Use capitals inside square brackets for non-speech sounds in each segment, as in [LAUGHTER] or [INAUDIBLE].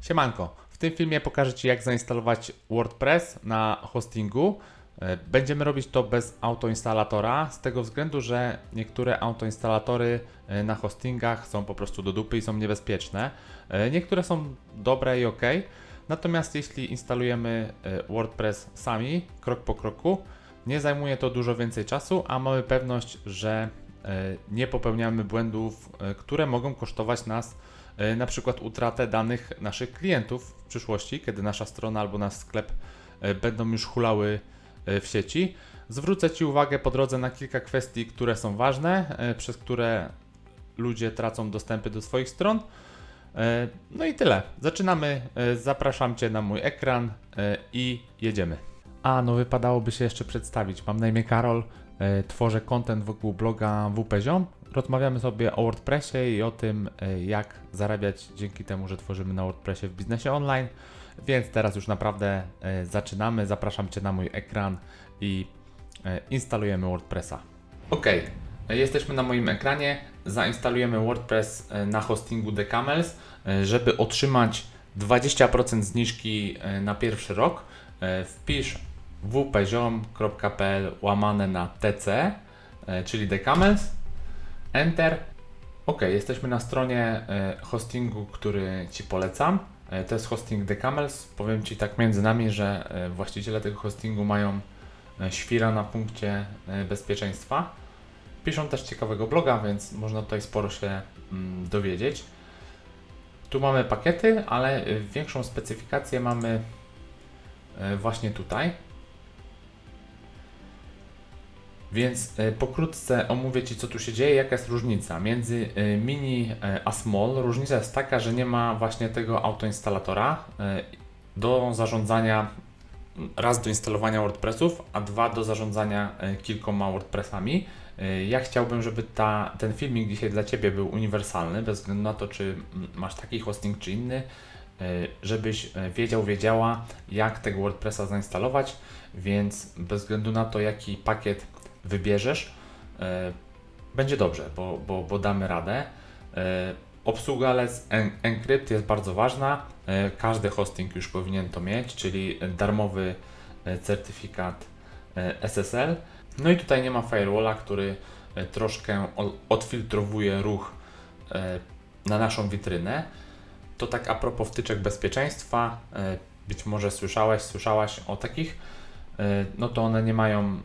Siemanko, w tym filmie pokażę Ci jak zainstalować WordPress na hostingu. E, Będziemy robić to bez autoinstalatora, z tego względu, że niektóre autoinstalatory e, na hostingach są po prostu do dupy i są niebezpieczne. E, Niektóre są dobre i ok, natomiast jeśli instalujemy WordPress sami, krok po kroku, nie zajmuje to dużo więcej czasu, a mamy pewność, że nie popełniamy błędów, które mogą kosztować nas na przykład utratę danych naszych klientów w przyszłości, kiedy nasza strona albo nasz sklep e, będą już hulały e, w sieci. Zwrócę Ci uwagę po drodze na kilka kwestii, które są ważne, e, przez które ludzie tracą dostępy do swoich stron. E, No i tyle. Zaczynamy. E, Zapraszam Cię na mój ekran e, i jedziemy. A, no wypadałoby się jeszcze przedstawić. Mam na imię Karol, e, tworzę content wokół bloga WP-Ziom. Rozmawiamy sobie o WordPressie i o tym, e, jak zarabiać dzięki temu, że tworzymy na WordPressie w biznesie online. Więc teraz już naprawdę e, zaczynamy. Zapraszam Cię na mój ekran i e, instalujemy WordPressa. Ok, e, jesteśmy na moim ekranie. Zainstalujemy WordPress e, na hostingu The Camels, e, żeby otrzymać 20% zniżki e, na pierwszy rok. e, Wpisz wpziom.pl łamane na TC, e, czyli The Camels. Enter. Ok, jesteśmy na stronie e, hostingu, który Ci polecam. E, To jest hosting The Camels. Powiem Ci tak między nami, że właściciele tego hostingu mają świra na punkcie bezpieczeństwa. Piszą też ciekawego bloga, więc można tutaj sporo się mm, dowiedzieć. Tu mamy pakiety, ale większą specyfikację mamy właśnie tutaj. Więc e, pokrótce omówię Ci, co tu się dzieje, jaka jest różnica między e, mini e, a small. Różnica jest taka, że nie ma właśnie tego autoinstalatora do zarządzania raz do instalowania WordPressów, a dwa do zarządzania kilkoma WordPressami. Ja chciałbym, żeby ta, ten filmik dzisiaj dla Ciebie był uniwersalny, bez względu na to, czy masz taki hosting, czy inny, żebyś wiedział, wiedziała, jak tego WordPressa zainstalować, więc bez względu na to, jaki pakiet wybierzesz, e, będzie dobrze, bo, bo, bo damy radę. E, Obsługa Let's En- Encrypt jest bardzo ważna. E, Każdy hosting już powinien to mieć, czyli darmowy certyfikat SSL. No i tutaj nie ma firewalla, który troszkę odfiltrowuje ruch na naszą witrynę. To tak a propos wtyczek bezpieczeństwa, być może słyszałeś, słyszałaś o takich, no to one nie mają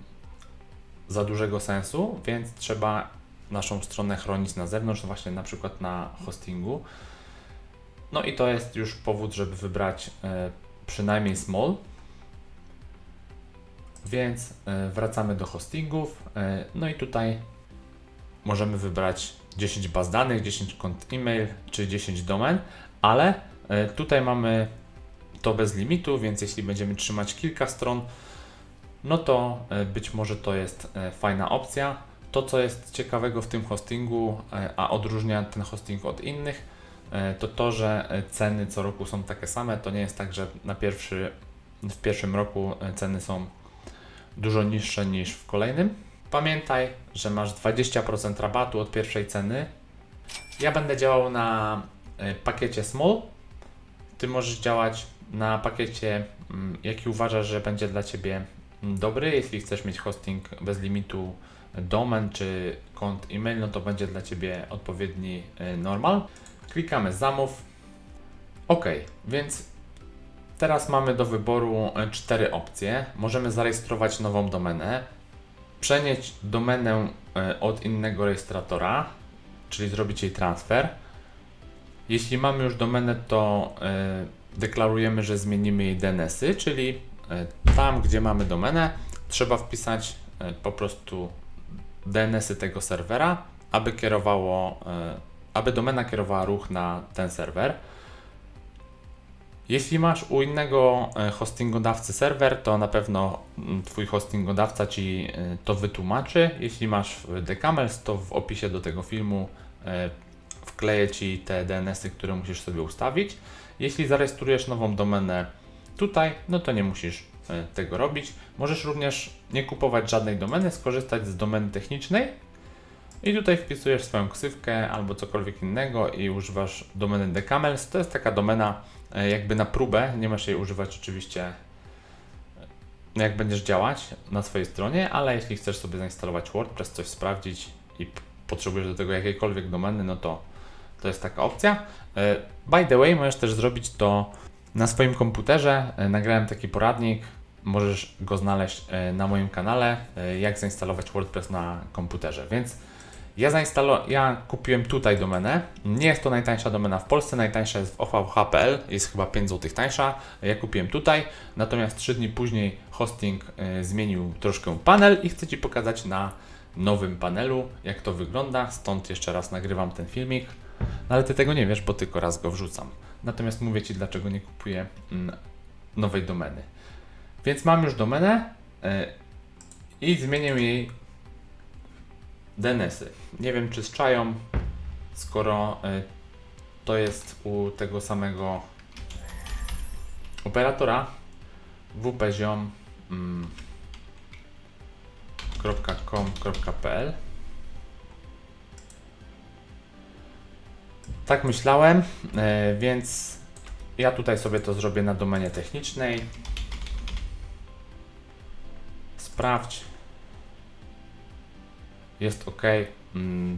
za dużego sensu, więc trzeba naszą stronę chronić na zewnątrz, właśnie na przykład na hostingu. No i to jest już powód, żeby wybrać e, przynajmniej small. Więc e, wracamy do hostingów. E, no i tutaj możemy wybrać 10 baz danych, 10 kont e-mail czy 10 domen, ale tutaj mamy to bez limitu, więc jeśli będziemy trzymać kilka stron, no to e, być może to jest e, fajna opcja. To, co jest ciekawego w tym hostingu, e, a odróżnia ten hosting od innych, to to, że ceny co roku są takie same. To nie jest tak, że na pierwszy, w pierwszym roku ceny są dużo niższe niż w kolejnym. Pamiętaj, że masz 20% rabatu od pierwszej ceny. Ja będę działał na pakiecie Small. Ty możesz działać na pakiecie, mm, jaki uważasz, że będzie dla Ciebie dobry. Jeśli chcesz mieć hosting bez limitu domen czy kont e-mail, no to będzie dla Ciebie odpowiedni e, normal. Klikamy zamów. OK, więc teraz mamy do wyboru e, cztery opcje. Możemy zarejestrować nową domenę, przenieść domenę e, od innego rejestratora, czyli zrobić jej transfer. Jeśli mamy już domenę, to deklarujemy, że zmienimy jej DNS-y, czyli tam, gdzie mamy domenę, trzeba wpisać e, po prostu DNS-y tego serwera, aby kierowało, e, aby domena kierowała ruch na ten serwer. Jeśli masz u innego e, hostingodawcy serwer, to na pewno mm, Twój hostingodawca Ci e, to wytłumaczy. Jeśli masz w The Camels, to w opisie do tego filmu e, wkleję Ci te DNS-y, które musisz sobie ustawić. Jeśli zarejestrujesz nową domenę tutaj, no to nie musisz e, tego robić. Możesz również nie kupować żadnej domeny, skorzystać z domeny technicznej I tutaj wpisujesz swoją ksywkę albo cokolwiek innego i używasz domeny decamels. To jest taka domena e, jakby na próbę, nie masz jej używać oczywiście e, jak będziesz działać na swojej stronie, ale jeśli chcesz sobie zainstalować WordPress, coś sprawdzić i potrzebujesz do tego jakiejkolwiek domeny, no to to jest taka opcja. By the way, możesz też zrobić to na swoim komputerze. E, Nagrałem taki poradnik, możesz go znaleźć e, na moim kanale, e, jak zainstalować WordPress na komputerze. Więc ja ja kupiłem tutaj domenę. Nie jest to najtańsza domena w Polsce, najtańsza jest w OVH.pl, jest chyba 5 zł tańsza. Ja kupiłem tutaj, natomiast 3 dni później hosting zmienił troszkę panel i chcę Ci pokazać na nowym panelu, jak to wygląda. Stąd jeszcze raz nagrywam ten filmik. No ale Ty tego nie wiesz, bo tylko raz go wrzucam. Natomiast mówię Ci, dlaczego nie kupuję mm, nowej domeny. Więc mam już domenę e, i zmienię jej DNS-y. Nie wiem, czy z czają, skoro y, to jest u tego samego operatora wpziom Tak myślałem, y, więc ja tutaj sobie to zrobię na domenie technicznej. Sprawdź jest ok. Mm,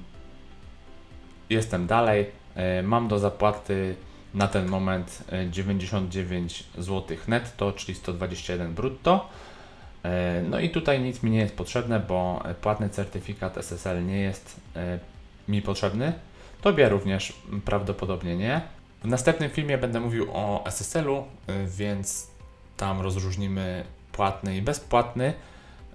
Jestem dalej. E, Mam do zapłaty na ten moment e, 99 zł netto, czyli 121 brutto. E, No i tutaj nic mi nie jest potrzebne, bo e, płatny certyfikat SSL nie jest e, mi potrzebny. Tobie również prawdopodobnie nie. W następnym filmie będę mówił o SSL-u, e, więc tam rozróżnimy płatny i bezpłatny.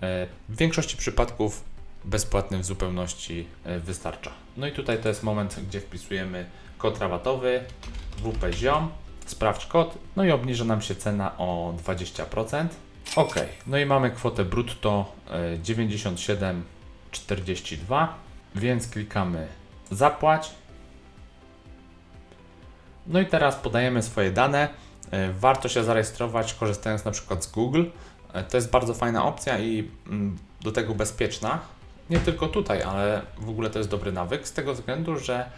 E, W większości przypadków bezpłatny w zupełności e, wystarcza. No i tutaj to jest moment, gdzie wpisujemy kod rabatowy wpziom, sprawdź kod, no i obniży nam się cena o 20%. Ok, no i mamy kwotę brutto e, 97,42, więc klikamy zapłać. No i teraz podajemy swoje dane. E, Warto się zarejestrować korzystając na przykład z Google. E, To jest bardzo fajna opcja i mm, do tego bezpieczna. Nie tylko tutaj, ale w ogóle to jest dobry nawyk z tego względu, że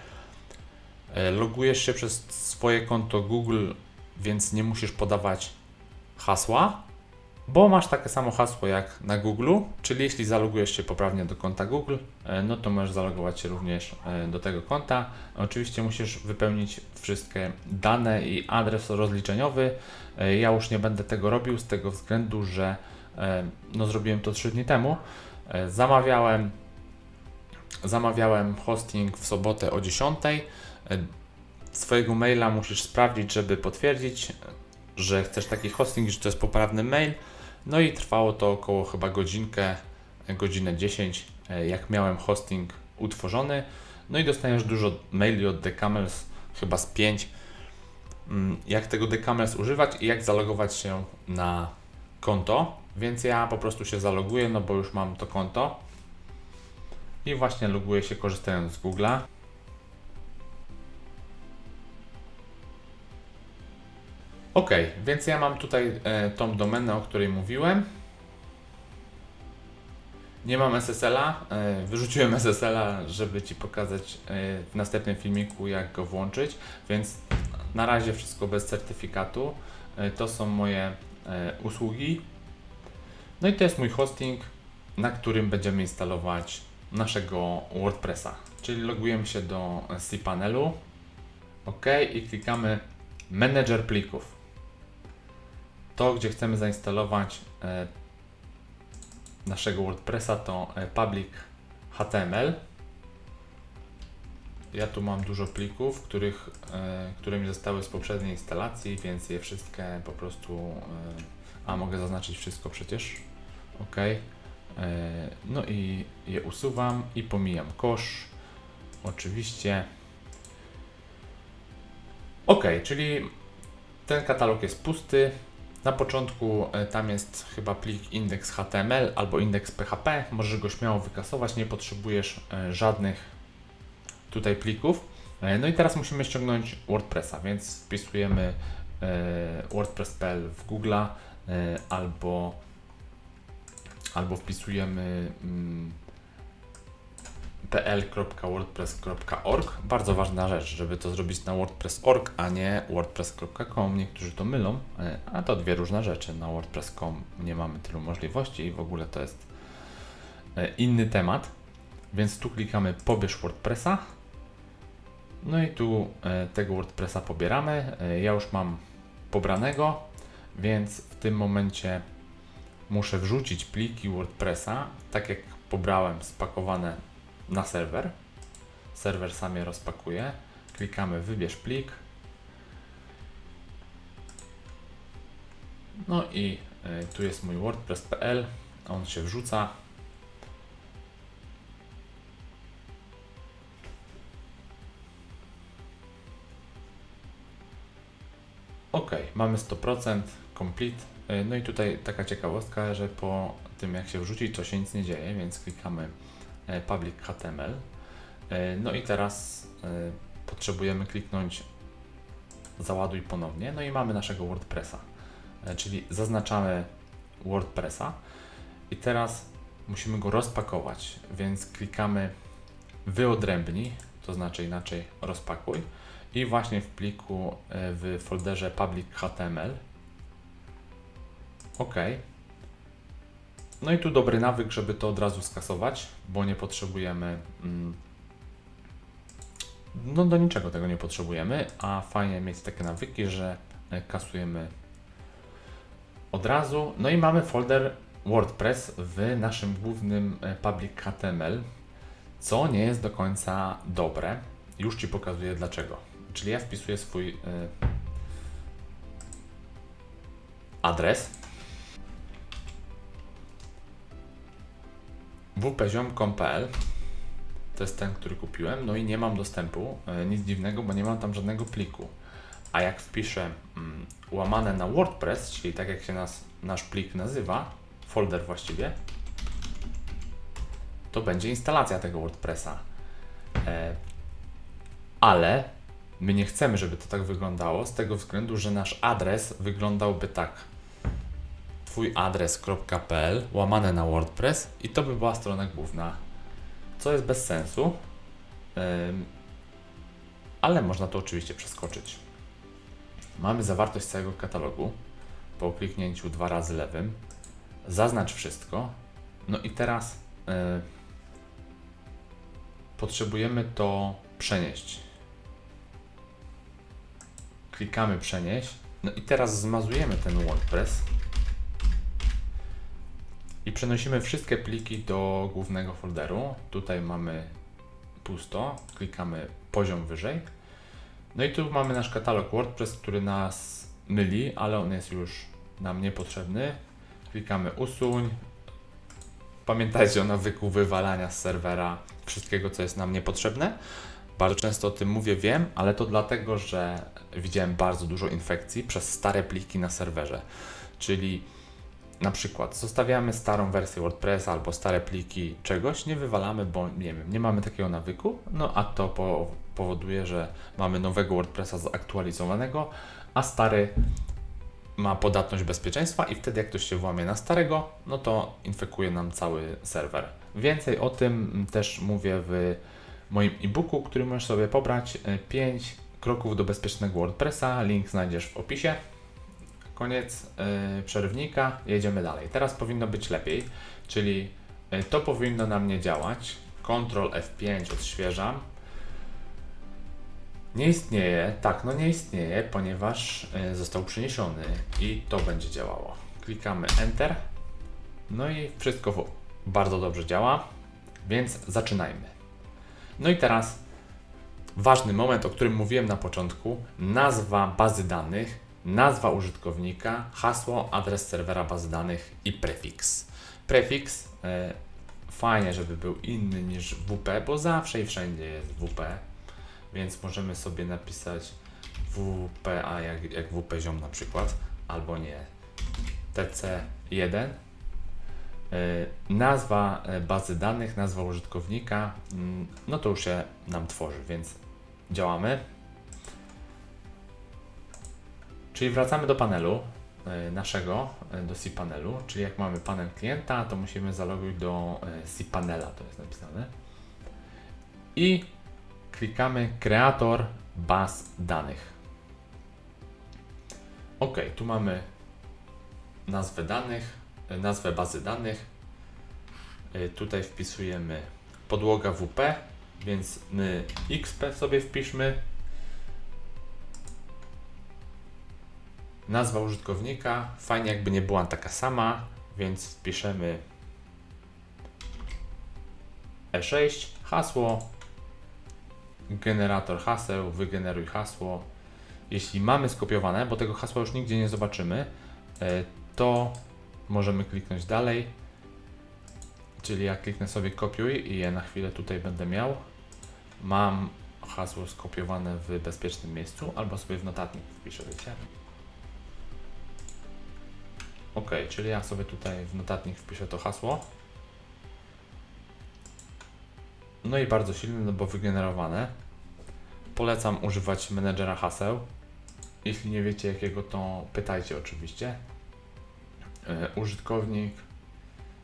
e, logujesz się przez swoje konto Google, więc nie musisz podawać hasła, bo masz takie samo hasło jak na Google, czyli jeśli zalogujesz się poprawnie do konta Google, e, no to możesz zalogować się również e, do tego konta. Oczywiście musisz wypełnić wszystkie dane i adres rozliczeniowy. E, Ja już nie będę tego robił z tego względu, że no, zrobiłem to 3 dni temu. Zamawiałem, zamawiałem hosting w sobotę o 10. E, Swojego maila musisz sprawdzić, żeby potwierdzić, że chcesz taki hosting, że to jest poprawny mail. No i trwało to około chyba godzinkę, godzinę 10, e, jak miałem hosting utworzony. No i dostajesz dużo maili od Decamels, chyba z 5, mm, jak tego Decamels używać i jak zalogować się na konto. Więc ja po prostu się zaloguję, no bo już mam to konto. I właśnie loguję się korzystając z Google'a. Ok, więc ja mam tutaj e, tą domenę, o której mówiłem. Nie mam SSL-a. E, wyrzuciłem [LAUGHS] SSL-a, żeby Ci pokazać e, w następnym filmiku, jak go włączyć. Więc na razie wszystko bez certyfikatu. To są moje usługi. No i to jest mój hosting, na którym będziemy instalować naszego WordPressa. Czyli logujemy się do cPanelu. OK i klikamy Manager plików. To, gdzie chcemy zainstalować e, naszego WordPressa, to e, public HTML. Ja tu mam dużo plików, których, e, które mi zostały z poprzedniej instalacji, więc je wszystkie po prostu. A mogę zaznaczyć wszystko przecież. OK. No i je usuwam i pomijam kosz. Oczywiście. OK, czyli ten katalog jest pusty. Na początku e, tam jest chyba plik index.html albo index.php. Możesz go śmiało wykasować, nie potrzebujesz e, żadnych tutaj plików. E, No i teraz musimy ściągnąć WordPressa, więc wpisujemy wordpress.pl w Google'a e, albo, albo wpisujemy mm, pl.wordpress.org. Bardzo ważna rzecz, żeby to zrobić na wordpress.org, a nie wordpress.com. Niektórzy to mylą, e, a to dwie różne rzeczy. Na wordpress.com nie mamy tylu możliwości i w ogóle to jest e, inny temat. Więc tu klikamy pobierz WordPressa. No i tu e, tego WordPressa pobieramy. Ja już mam pobranego, więc w tym momencie muszę wrzucić pliki WordPressa, tak jak pobrałem spakowane na serwer. Serwer sam je rozpakuje. Klikamy wybierz plik. No i y, tu jest mój wordpress.pl. On się wrzuca. Ok, mamy 100%, complete. Y, No i tutaj taka ciekawostka, że po tym jak się wrzuci, to się nic nie dzieje, więc klikamy e, public HTML. E, No i teraz e, potrzebujemy kliknąć załaduj ponownie, no i mamy naszego WordPressa, E, czyli zaznaczamy WordPressa i teraz musimy go rozpakować, więc klikamy wyodrębnij, to znaczy inaczej rozpakuj i właśnie w pliku e, w folderze public HTML OK. No i tu dobry nawyk, żeby to od razu skasować, bo nie potrzebujemy. Mm, no do niczego tego nie potrzebujemy, a fajnie mieć takie nawyki, że e, kasujemy od razu. No i mamy folder WordPress w naszym głównym e, public HTML, co nie jest do końca dobre. Już Ci pokazuję dlaczego. Czyli ja wpisuję swój e, adres wpziom.pl to jest ten, który kupiłem, no i nie mam dostępu, e, nic dziwnego, bo nie mam tam żadnego pliku. A jak wpiszę mm, łamane na WordPress, czyli tak jak się nas, nasz plik nazywa, folder właściwie, to będzie instalacja tego WordPressa. E, ale my nie chcemy, żeby to tak wyglądało, z tego względu, że nasz adres wyglądałby tak twój adres.pl łamane na WordPress i to by była strona główna, co jest bez sensu, ale można to oczywiście przeskoczyć. Mamy zawartość całego katalogu po kliknięciu dwa razy lewym. Zaznacz wszystko. No i teraz y, potrzebujemy to przenieść. Klikamy przenieść. No i teraz zmazujemy ten WordPress i przenosimy wszystkie pliki do głównego folderu. Tutaj mamy pusto, klikamy poziom wyżej. No i tu mamy nasz katalog WordPress, który nas myli, ale on jest już nam niepotrzebny. Klikamy usuń. Pamiętajcie o nawyku wywalania z serwera wszystkiego, co jest nam niepotrzebne. Bardzo często o tym mówię, wiem, ale to dlatego, że widziałem bardzo dużo infekcji przez stare pliki na serwerze. Czyli na przykład zostawiamy starą wersję WordPressa albo stare pliki czegoś, nie wywalamy, bo nie wiem, nie mamy takiego nawyku, no a to po, powoduje, że mamy nowego WordPressa zaktualizowanego, a stary ma podatność bezpieczeństwa i wtedy jak ktoś się włamie na starego, no to infekuje nam cały serwer. Więcej o tym też mówię w moim e-booku, który możesz sobie pobrać. 5 kroków do bezpiecznego WordPressa. Link znajdziesz w opisie. Koniec yy, przerywnika, jedziemy dalej. Teraz powinno być lepiej, czyli yy, to powinno na mnie działać. Ctrl F5 odświeżam. Nie istnieje, tak, no nie istnieje, ponieważ yy, został przeniesiony i to będzie działało. Klikamy Enter. No i wszystko bardzo dobrze działa, więc zaczynajmy. No i teraz ważny moment, o którym mówiłem na początku, nazwa bazy danych, nazwa użytkownika, hasło, adres serwera bazy danych i prefiks. Prefiks e, fajnie, żeby był inny niż WP, bo zawsze i wszędzie jest WP, więc możemy sobie napisać WPA jak, jak WP ziom na przykład, albo nie TC1 E, Nazwa e, bazy danych, nazwa użytkownika, mm, no to już się nam tworzy, więc działamy. Czyli wracamy do panelu e, naszego, e, do cPanelu, czyli jak mamy panel klienta, to musimy zalogować do e, cPanela, to jest napisane. i klikamy kreator baz danych. Ok, tu mamy nazwę danych, nazwę bazy danych. Tutaj wpisujemy podłoga WP, więc my XP sobie wpiszmy. Nazwa użytkownika, fajnie jakby nie była taka sama, więc wpiszemy E6, hasło, generator haseł, wygeneruj hasło. Jeśli mamy skopiowane, bo tego hasła już nigdzie nie zobaczymy, e, to możemy kliknąć dalej. Czyli ja kliknę sobie kopiuj i je na chwilę tutaj będę miał. Mam hasło skopiowane w bezpiecznym miejscu, albo sobie w notatnik wpiszę, wiecie. Ok, czyli ja sobie tutaj w notatnik wpiszę to hasło. No i bardzo silne, no bo wygenerowane. Polecam używać menedżera haseł. Jeśli nie wiecie jakiego, to pytajcie oczywiście. E, użytkownik,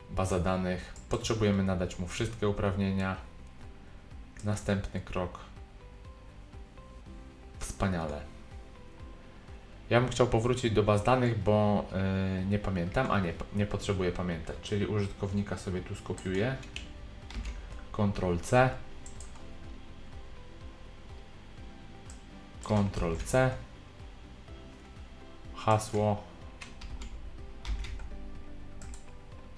baza danych. Potrzebujemy nadać mu wszystkie uprawnienia. Następny krok. Wspaniale. Ja bym chciał powrócić do baz danych, bo e, nie pamiętam, a nie, nie potrzebuję pamiętać. Czyli użytkownika sobie tu skopiuję. Ctrl C. Ctrl C. Hasło.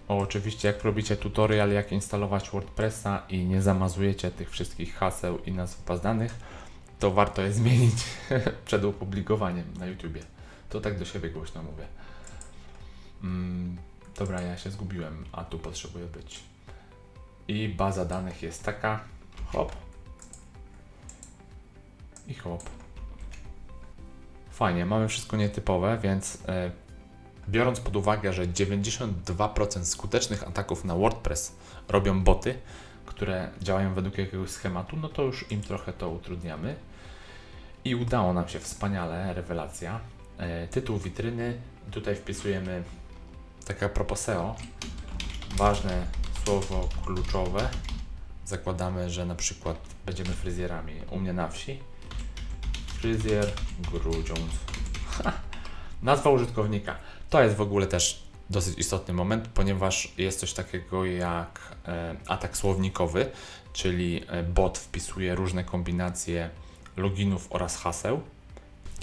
O, oczywiście jak robicie tutorial jak instalować WordPressa i nie zamazujecie tych wszystkich haseł i nazw baz danych, to warto je zmienić [LAUGHS] przed opublikowaniem na YouTubie. To tak do siebie głośno mówię. Mm, dobra, ja się zgubiłem, a tu potrzebuję być. I baza danych jest taka. Hop. I hop. Fajnie, mamy wszystko nietypowe, więc e, biorąc pod uwagę, że 92% skutecznych ataków na WordPress robią boty, które działają według jakiegoś schematu, no to już im trochę to utrudniamy. I udało nam się wspaniale, rewelacja. E, tytuł witryny, tutaj wpisujemy taka propos SEO, ważne słowo kluczowe. Zakładamy, że na przykład będziemy fryzjerami u mnie na wsi. Fryzjer Grudziądz. Nazwa użytkownika. To jest w ogóle też dosyć istotny moment, ponieważ jest coś takiego jak e, atak słownikowy, czyli e, bot wpisuje różne kombinacje loginów oraz haseł.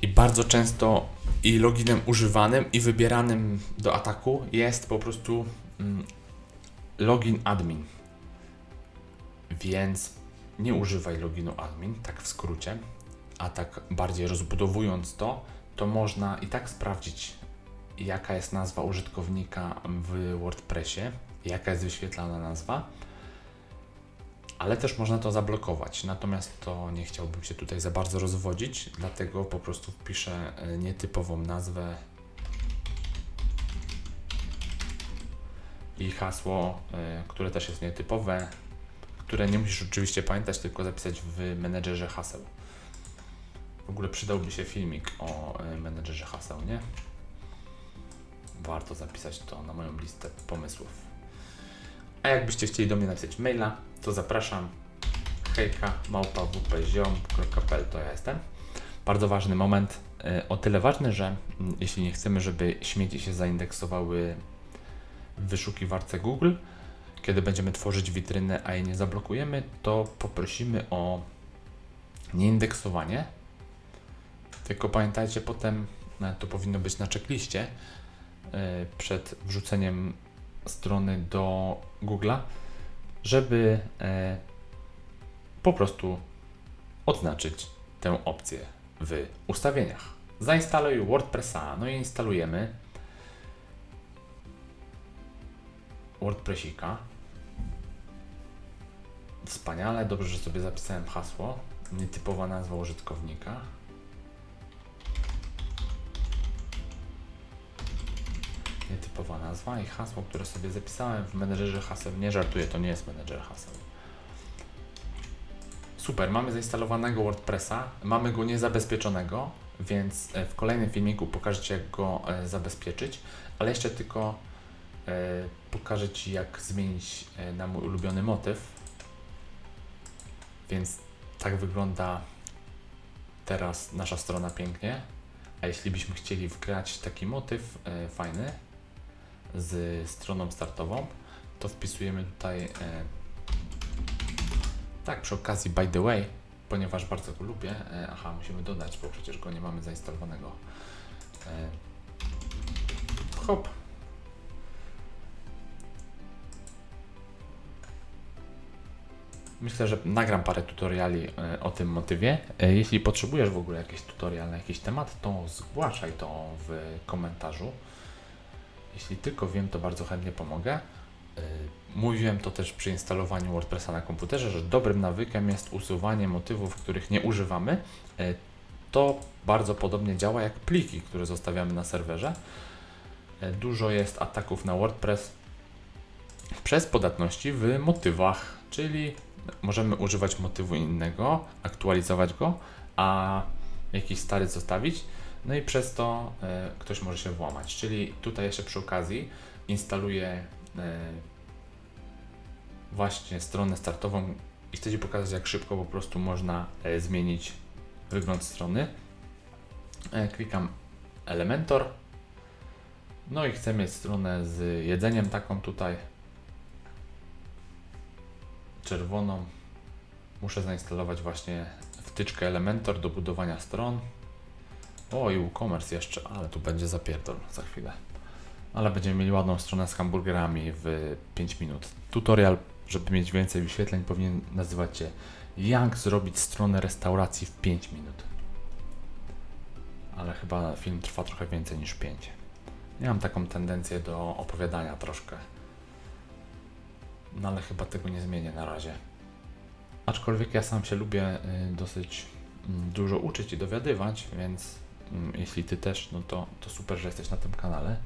I bardzo często i loginem używanym i wybieranym do ataku jest po prostu mm, login admin. Więc nie używaj loginu admin, tak w skrócie, a tak bardziej rozbudowując to, to można i tak sprawdzić, jaka jest nazwa użytkownika w WordPressie, jaka jest wyświetlana nazwa, ale też można to zablokować. Natomiast to nie chciałbym się tutaj za bardzo rozwodzić, dlatego po prostu wpiszę e, nietypową nazwę i hasło, y, które też jest nietypowe, które nie musisz oczywiście pamiętać, tylko zapisać w menedżerze haseł. W ogóle przydałby się filmik o y, menedżerze haseł, nie? Warto zapisać to na moją listę pomysłów. A jakbyście chcieli do mnie napisać maila, to zapraszam hejka małpawpziom.pl to ja jestem. Bardzo ważny moment, y, o tyle ważny, że mm, jeśli nie chcemy, żeby śmieci się zaindeksowały w wyszukiwarce Google. Kiedy będziemy tworzyć witrynę, a jej nie zablokujemy, to poprosimy o nieindeksowanie. Tylko pamiętajcie potem, no, to powinno być na checkliście przed wrzuceniem strony do Google'a, żeby yy, po prostu odznaczyć tę opcję w ustawieniach. Zainstaluj WordPressa, no i instalujemy. WordPressika. Wspaniale, dobrze, że sobie zapisałem hasło. Nietypowa nazwa użytkownika. Nietypowa nazwa i hasło, które sobie zapisałem w menedżerze haseł. Nie żartuję, to nie jest menedżer haseł. Super, mamy zainstalowanego WordPressa, mamy go niezabezpieczonego, więc e, w kolejnym filmiku pokażę Ci, jak go e, zabezpieczyć, ale jeszcze tylko e, pokażę Ci, jak zmienić na mój ulubiony motyw Więc tak wygląda teraz nasza strona pięknie. A jeśli byśmy chcieli wgrać taki motyw fajny z stroną startową, to wpisujemy tutaj e, tak przy okazji by the way, ponieważ bardzo go lubię. E, aha, musimy dodać, bo przecież go nie mamy zainstalowanego. E, hop. Myślę, że nagram parę tutoriali e, o tym motywie. E, Jeśli potrzebujesz w ogóle jakiś tutorial na jakiś temat, to zgłaszaj to w komentarzu. Jeśli tylko wiem, to bardzo chętnie pomogę. E, Mówiłem to też przy instalowaniu WordPressa na komputerze, że dobrym nawykiem jest usuwanie motywów, których nie używamy. E, To bardzo podobnie działa jak pliki, które zostawiamy na serwerze. E, Dużo jest ataków na WordPress przez podatności w motywach, czyli możemy używać motywu innego, aktualizować go, a jakiś stary zostawić, no i przez to e, ktoś może się włamać. Czyli tutaj jeszcze przy okazji instaluję e, właśnie stronę startową i chcę Ci pokazać, jak szybko po prostu można e, zmienić wygląd strony. Klikam Elementor. No i chcę mieć stronę z jedzeniem taką tutaj czerwoną. Muszę zainstalować właśnie wtyczkę Elementor do budowania stron. O, i WooCommerce jeszcze, ale tu będzie zapierdol za chwilę. Ale będziemy mieli ładną stronę z hamburgerami w 5 minut. Tutorial, żeby mieć więcej wyświetleń, powinien nazywać się Jak zrobić stronę restauracji w 5 minut. Ale chyba film trwa trochę więcej niż 5. Ja mam taką tendencję do opowiadania troszkę. No ale chyba tego nie zmienię na razie. Aczkolwiek ja sam się lubię y, dosyć mm, dużo uczyć i dowiadywać, więc jeśli ty też, no to, to super, że jesteś na tym kanale.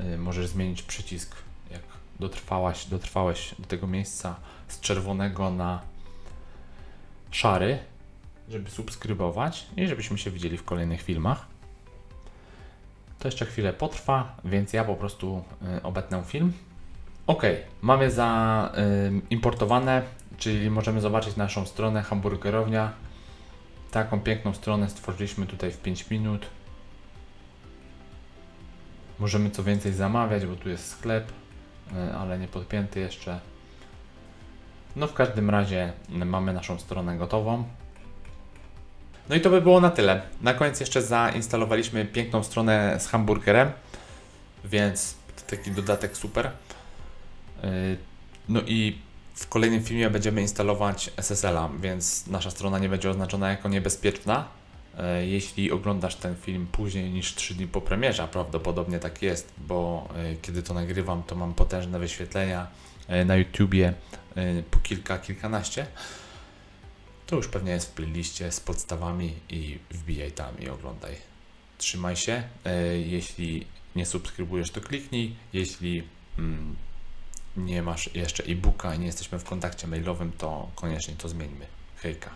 Y, Możesz zmienić przycisk, jak dotrwałaś, dotrwałeś do tego miejsca z czerwonego na szary, żeby subskrybować i żebyśmy się widzieli w kolejnych filmach. To jeszcze chwilę potrwa, więc ja po prostu y, obetnę film. Ok, mamy zaimportowane, czyli możemy zobaczyć naszą stronę hamburgerownia. Taką piękną stronę stworzyliśmy tutaj w 5 minut. Możemy co więcej zamawiać, bo tu jest sklep, y, ale nie podpięty jeszcze. No w każdym razie mamy naszą stronę gotową. No i to by było na tyle. Na koniec jeszcze zainstalowaliśmy piękną stronę z hamburgerem, więc taki dodatek super. Yy, No i w kolejnym filmie będziemy instalować SSL-a, więc nasza strona nie będzie oznaczona jako niebezpieczna. Yy, Jeśli oglądasz ten film później niż 3 dni po premierze, a prawdopodobnie tak jest, bo yy, kiedy to nagrywam, to mam potężne wyświetlenia yy, na YouTubie po kilka, kilkanaście. To już pewnie jest w playliście z podstawami i wbijaj tam i oglądaj. Trzymaj się. Jeśli nie subskrybujesz, to kliknij. Jeśli mm, nie masz jeszcze e-booka i nie jesteśmy w kontakcie mailowym, to koniecznie to zmieńmy. Hejka.